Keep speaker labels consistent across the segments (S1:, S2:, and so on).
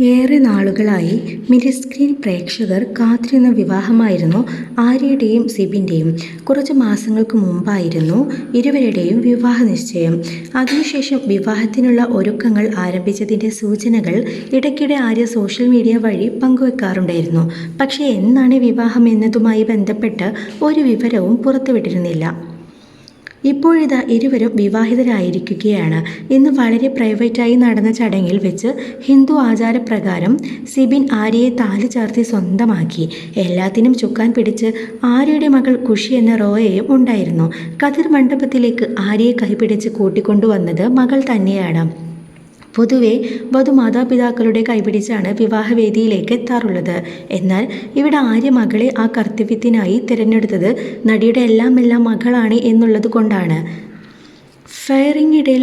S1: ഏറെ നാളുകളായി മിനിസ്ക്രീൻ പ്രേക്ഷകർ കാത്തിരുന്ന വിവാഹമായിരുന്നു ആര്യയുടെയും സിബിന്റെയും കുറച്ച് മാസങ്ങൾക്ക് മുമ്പായിരുന്നു ഇരുവരുടെയും വിവാഹ നിശ്ചയം. അതിനുശേഷം വിവാഹത്തിനുള്ള ഒരുക്കങ്ങൾ ആരംഭിച്ചതിന്റെ സൂചനകൾ ഇടയ്ക്കിടെ ആര്യ സോഷ്യൽ മീഡിയ വഴി പങ്കുവെക്കാറുണ്ടായിരുന്നു. പക്ഷേ എന്നാണ് വിവാഹം എന്നതുമായി ബന്ധപ്പെട്ട് ഒരു വിവരവും പുറത്തുവിട്ടിരുന്നില്ല. ഇപ്പോഴിതാ ഇരുവരും വിവാഹിതരായിരിക്കുകയാണ്. ഇന്ന് വളരെ പ്രൈവറ്റായി നടന്ന ചടങ്ങിൽ വെച്ച് ഹിന്ദു ആചാരപ്രകാരം സിബിൻ ആര്യയെ താലി ചാർത്തി സ്വന്തമാക്കി. എല്ലാത്തിനും ചുക്കാൻ പിടിച്ച് ആര്യയുടെ മകൾ ഖുഷി എന്ന റോയയും ഉണ്ടായിരുന്നു. കതിർ മണ്ഡപത്തിലേക്ക് ആര്യയെ കൈപിടിച്ച് കൂട്ടിക്കൊണ്ടുവന്നത് മകൾ തന്നെയാണ്. പൊതുവെ വധുമാതാപിതാക്കളുടെ കൈപിടിച്ചാണ് വിവാഹവേദിയിലേക്ക് എത്താറുള്ളത്. എന്നാൽ ഇവിടെ ആര്യ മകളെ ആ കർത്തവ്യത്തിനായി തിരഞ്ഞെടുത്തത് നടിയുടെ എല്ലാം എല്ലാം മകളാണ് എന്നുള്ളത് കൊണ്ടാണ്. ഫെയറിങ്ങിടയിൽ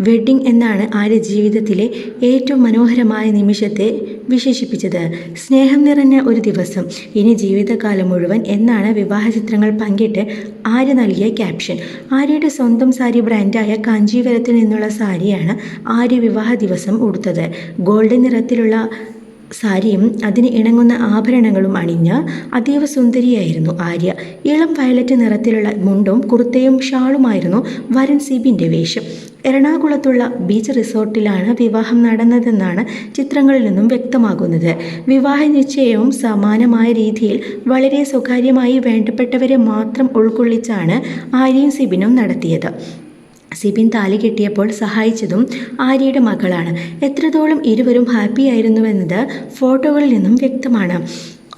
S1: വെഡ്ഡിംഗ് എന്നാണ് ആര്യ ജീവിതത്തിലെ ഏറ്റവും മനോഹരമായ നിമിഷത്തെ വിശേഷിപ്പിച്ചത്. സ്നേഹം നിറഞ്ഞ ഒരു ദിവസം. ഇനി ജീവിതകാലം മുഴുവൻ എന്നാണ് വിവാഹ ചിത്രങ്ങൾ പങ്കിട്ട് ആര്യ നൽകിയ ക്യാപ്ഷൻ. ആര്യയുടെ സ്വന്തം സാരി ബ്രാൻഡായ കാഞ്ചീവരത്തിൽ നിന്നുള്ള സാരിയാണ് ആര്യ വിവാഹ ദിവസം ഉടുത്തത്. ഗോൾഡൻ നിറത്തിലുള്ള സാരിയും അതിന് ഇണങ്ങുന്ന ആഭരണങ്ങളും അണിഞ്ഞ് അതീവ സുന്ദരിയായിരുന്നു ആര്യ. ഇളം വയലറ്റ് നിറത്തിലുള്ള മുണ്ടും കുർത്തയും ഷാളുമായിരുന്നു വരൻ സിബിന്റെ വേഷം. എറണാകുളത്തുള്ള ബീച്ച് റിസോർട്ടിലാണ് വിവാഹം നടന്നതെന്നാണ് ചിത്രങ്ങളിൽ നിന്നും വ്യക്തമാകുന്നത്. വിവാഹ നിശ്ചയവും സമാനമായ രീതിയിൽ വളരെ സ്വകാര്യമായി വേണ്ടപ്പെട്ടവരെ മാത്രം ഉൾക്കൊള്ളിച്ചാണ് ആര്യയും സിബിനും നടത്തിയത്. സിബിൻ താലി കെട്ടിയപ്പോൾ സഹായിച്ചതും ആര്യയുടെ മകളാണ്. എത്രത്തോളം ഇരുവരും ഹാപ്പിയായിരുന്നുവെന്നത് ഫോട്ടോകളിൽ നിന്നും വ്യക്തമാണ്.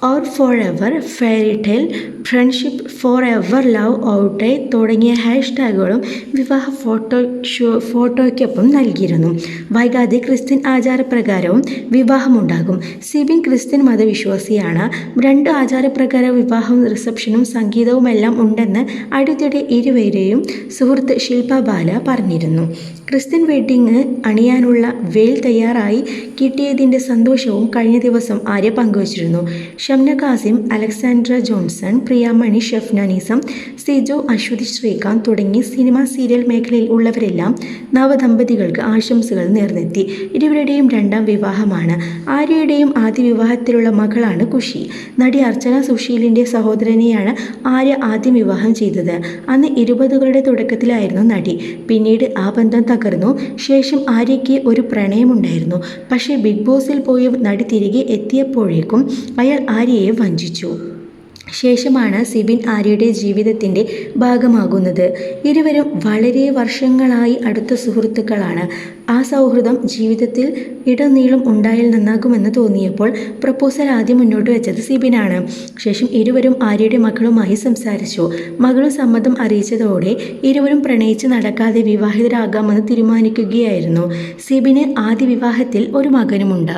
S1: Or forever fairytale friendship forever love out തുടങ്ങിയ ഹാഷ്ടാഗുകളും വിവാഹ ഫോട്ടോ ഷോ ഫോട്ടോയ്ക്കൊപ്പം നൽകിയിരുന്നു. വൈകാതെ ക്രിസ്ത്യൻ ആചാരപ്രകാരവും വിവാഹമുണ്ടാകും. സിബിൻ ക്രിസ്ത്യൻ മതവിശ്വാസിയാണ്. രണ്ട് ആചാരപ്രകാര വിവാഹവും റിസപ്ഷനും സംഗീതവുമെല്ലാം ഉണ്ടെന്ന് അടുത്തിടെ ഇരുവരെയും സുഹൃത്ത് ശില്പ ബാല പറഞ്ഞിരുന്നു. ക്രിസ്ത്യൻ വെഡ്ഡിങ് അണിയാനുള്ള വെയിൽ തയ്യാറായി കിട്ടിയതിന്റെ സന്തോഷവും കഴിഞ്ഞ ദിവസം ആര്യ പങ്കുവച്ചിരുന്നു. ഷംന കാസിം അലക്സാൻഡ്ര ജോൺസൺ പ്രിയാമണി ഷെഫ്നാനിസം സിജോ അശ്വതി ശ്രീകാന്ത് തുടങ്ങി സിനിമ സീരിയൽ മേഖലയിൽ ഉള്ളവരെല്ലാം നവദമ്പതികൾക്ക് ആശംസകൾ നേർന്നെത്തി. ഇരുവരുടെയും രണ്ടാം വിവാഹമാണ്. ആര്യയുടെയും ആദ്യ വിവാഹത്തിലുള്ള മകളാണ് കുഷി നടി അർച്ചന സുശീലിന്റെ സഹോദരനെയാണ് ആര്യ ആദ്യം വിവാഹം ചെയ്തത്. അന്ന് ഇരുപതുകളുടെ തുടക്കത്തിലായിരുന്നു നടി. പിന്നീട് ആ ബന്ധം തകർന്നു. ശേഷം ആര്യയ്ക്ക് ഒരു പ്രണയമുണ്ടായിരുന്നു. പക്ഷേ ബിഗ് ബോസിൽ പോയി നടി തിരികെ എത്തിയപ്പോഴേക്കും അയാൾ ആര്യയെ വഞ്ചിച്ചു. ശേഷമാണ് സിബിൻ ആര്യയുടെ ജീവിതത്തിന്റെ ഭാഗമാകുന്നത്. ഇരുവരും വളരെ വർഷങ്ങളായി അടുത്ത സുഹൃത്തുക്കളാണ്. ആ സൗഹൃദം ജീവിതത്തിൽ ഇടനീളം ഉണ്ടായാൽ നന്നാകുമെന്ന് തോന്നിയപ്പോൾ പ്രപ്പോസൽ ആദ്യം മുന്നോട്ട് വെച്ചത് സിബിനാണ്. ശേഷം ഇരുവരും ആര്യയുടെ മകളുമായി സംസാരിച്ചു. മകളും സമ്മതം അറിയിച്ചതോടെ ഇരുവരും പ്രണയിച്ച് നടക്കാതെ വിവാഹിതരാകാമെന്ന് തീരുമാനിക്കുകയായിരുന്നു. സിബിന് ആദ്യ വിവാഹത്തിൽ ഒരു മകനുമുണ്ട്.